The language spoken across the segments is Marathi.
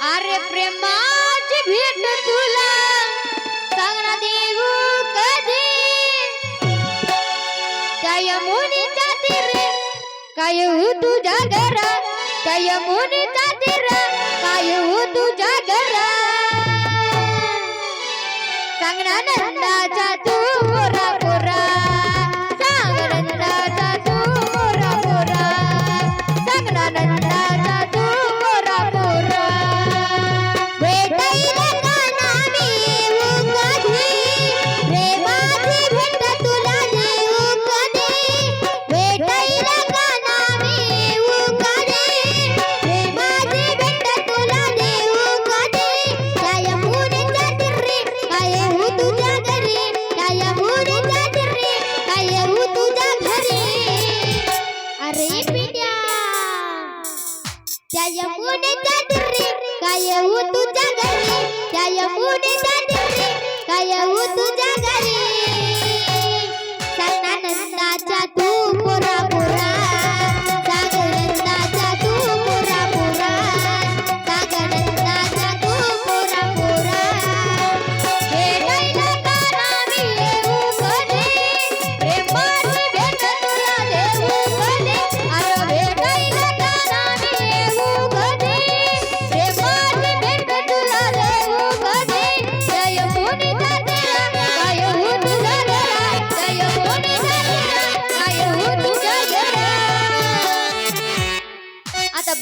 Are prema cibit tulang. Sang nanti buka muni catiri Kayu utu jagara. Daya muni catiri Kayu utu jagara. Sang nanda catu त्याच्या पुढेच्या दिवशी काय हो तुझ्या घरी त्याच्या पुढेच्या दिवशी काय हो तुझ्या घरी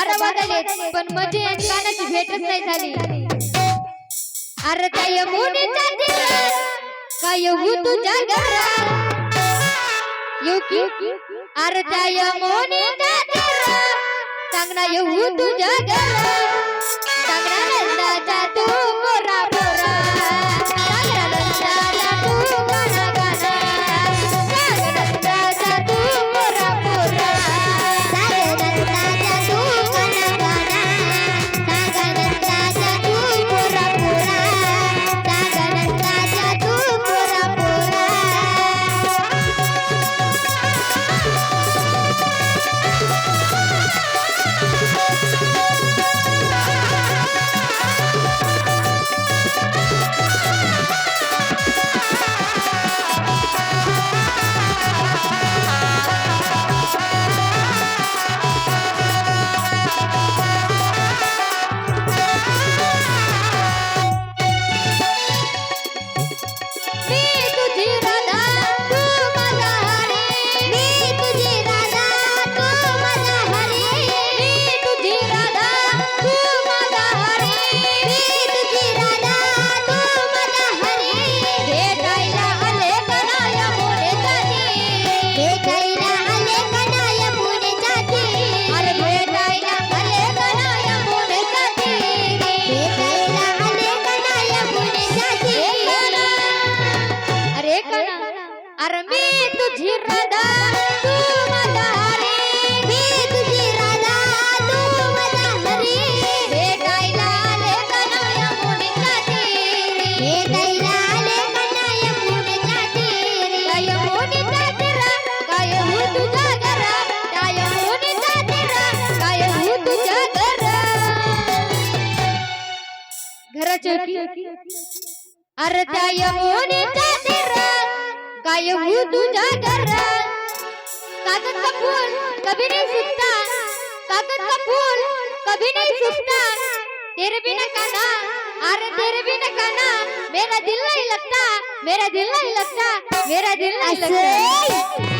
बारा वाजले पण मजे कानाची भेटच नाही झाली. अरे काय मुनीचा काय येऊ तुझ्या घरात? येऊ अरे काय सांगणार सांगणार तू. अरे त्या यमुनेच्या तीरात काय होऊ तुझ्या घरात कागद का फूल कभी नहीं सूखता कागद का फूल कभी नहीं सूखता तेरे बिना काना अरे तेरे बिना काना. मेरा दिल नहीं लगता मेरा दिल नहीं लगता मेरा दिल नहीं लगता.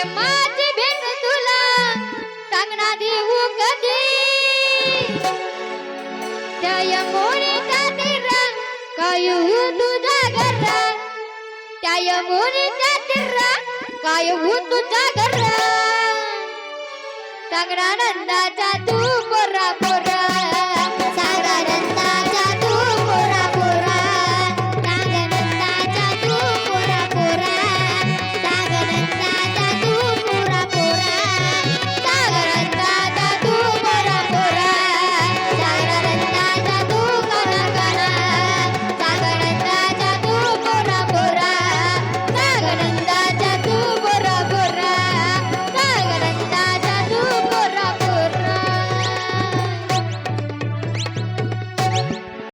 प्रेमाची भेट तुला सांगणार काय हो तुझा घरा त्या मोरे तिरा नंदाचा तू पोरा पोरा.